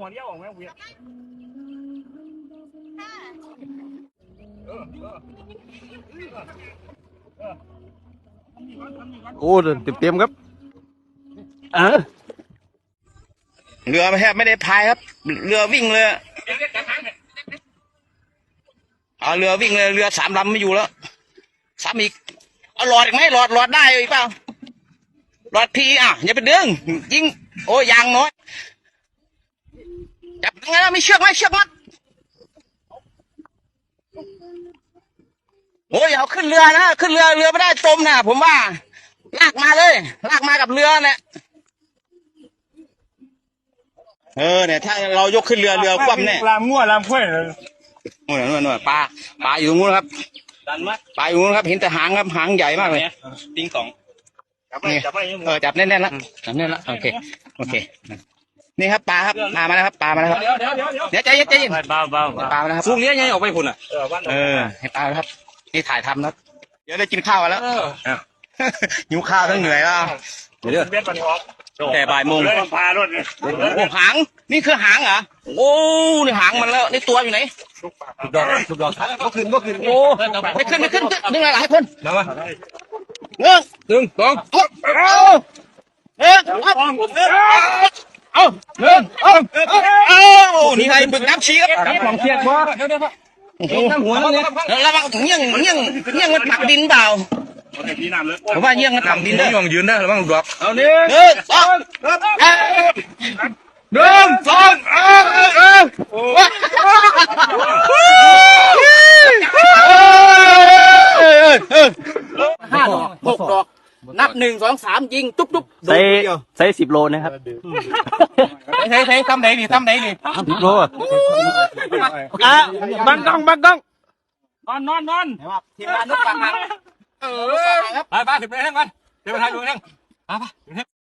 หัวเดียวออกไหมเวียเออเออโอ้เต็มเต็มๆครับเออเรือแทบไม่ได้พายครับ เรือวิ่งเลยเดี๋ยวเดี๋ยวจับหางเนี่ยเอาเรือวิ่งเลยเรือสามลำไม่อยู่แล้วสามอีกเอาหลอดอีกไหมหลอดหลอดได้อีกเปล่าหลอดพีอะอย่าไปดึงยิงโอ้ยยางน้อย จับยังไงล่ะไม่เชือกไหมเชือกมัดโอ้ยเอาขึ้นเรือนะขึ้นเรือเรือไม่ได้จมนะผมว่า ลากมาเลย ลากมากับเรือเนี่ยเออเนี่ยถ้าเรายกขึ้นเรือเรือคว่ำแน่ลามงัวลามข้วยเลยนู่นน่ะนู่นน่ะปลาปลาอยู่ตรงนู้นครับดันไหมปลาอยู่ตรงนู้นครับเห็นแต่หางครับหางใหญ่มากเลยติงสองจับไปนี่จับไปยังเออจับแน่นๆแล้วจับแน่นแล้วโอเคโอเค นี่ครับปลาครับปลามาแล้วครับปลามาแล้วครับเดี๋ยวเดี๋ยวเดี๋ยวเดี๋ยวเดี๋ยวใจเย็นใจเย็นเบาเบาปลามาแล้วครับพวกเลี้ยงยังออกไปพุ่นอะเออวันเออให้ปลาแล้วครับนี่ถ่ายทำนะครับเดี๋ยวได้กินข้าวกันแล้วหิวข้าวทั้งเหนื่อยแล้วเดี๋ยวเดี๋ยวเบ็ดปันออกแต่บ่ายโมงเลยพารถเนี่ยโอ้หางนี่คือหางเหรอโอ้นี่หางมันแล้วนี่ตัวอยู่ไหนทุกดอกทุกดอกก็ขึ้นก็ขึ้นโอ้ไม่ขึ้นไม่ขึ้นนึกหลายๆคนนะวะเงื่อนหนึ่งสองเอาเอาเอ๊ะเอา เอาเอาเงื่อนเอาเอานี่ไงบึกน้ำชีครับของเทียนบ่เดี๋ยวเดี๋ยวโอ้โหตั้งหัวแล้วเนี่ยระวังเงี้ยงเงี้ยงเงี้ยงมันปักดินเปล่าโอเคพี่น้ำเลยผมว่าเงี้ยงมันปักดินนี่เด้อมองยืนได้หรือบ้างดอกเอานี่หนึ่งสองเอ้ยหนึ่งสองเอ้ยเอ้ยเอ้ยเอ้ยเอ้ยห้าดอกหกดอก นับหนึ่งสองสามยิงตุ๊บตุ๊บใส่ใส่สิบโลนะครับใช่ใช่ทำไหนดิทำไหนดิสิบโลอะอะบังกล้องบังกล้องนอนนอนนอนทีมงานนกปากหางเออครับไปไปถึงไปทั้งกันเดี๋ยวไปถ่ายดูทั้งไปไป